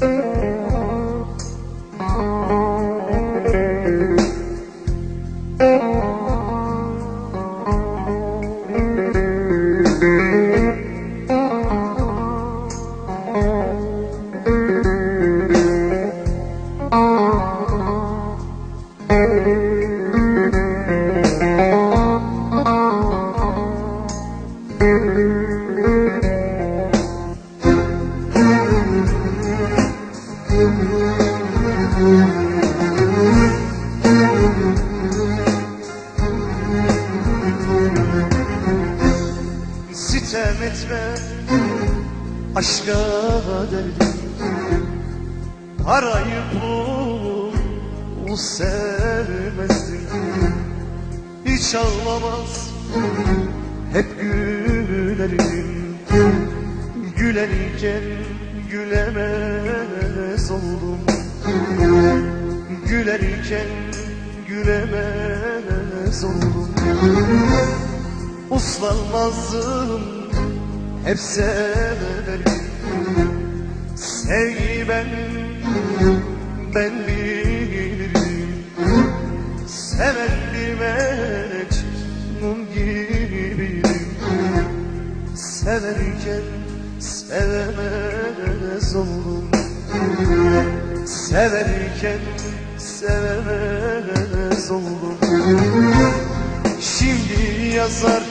Mm-hmm. Sitem etme. Aşka derdim. Parayı bul sevmezdim. Hiç ağlamaz hep gülerdim Gülerken gülemez oldum. Gülerken gülemez oldum. Uslanmazdım hep severdim Sevgi ben, ben bilirim Seven bir mecnun gibiyim Severken sevemez oldum. Severken sevemez oldum. Şimdi yazar,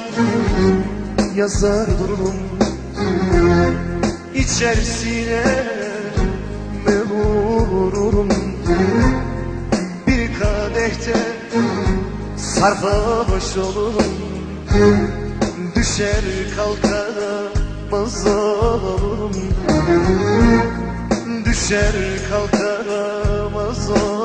yazar dururum İçerisine memurum Bir kadehte sarhoş olurum Düşer kalkamaz olurum Düşer kalkamaz olurum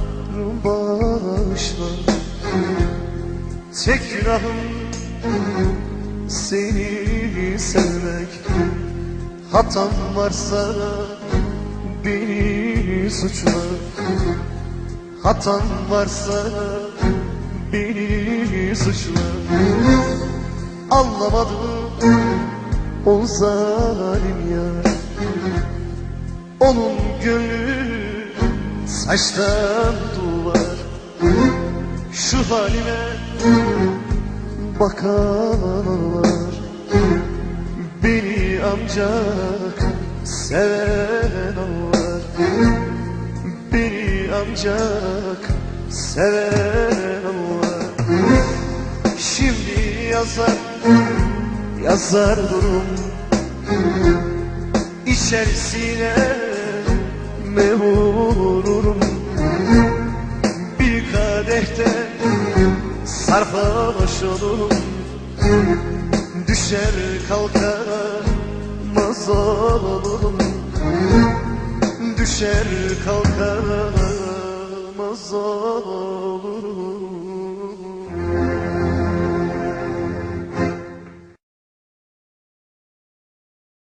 günahlarım bağışla. Tek seni sevmek. Hatam varsa beni suçla. Hatam varsa beni suçla. Anlamadım o zalim yar. Onun gönlü saçtan Şu halime bakanlar Beni ancak seven var Beni ancak seven var Şimdi yazar, yazar durum İçerisine memurum sarhoş olurum Düşer kalkamaz olurum Düşer kalkamaz olurum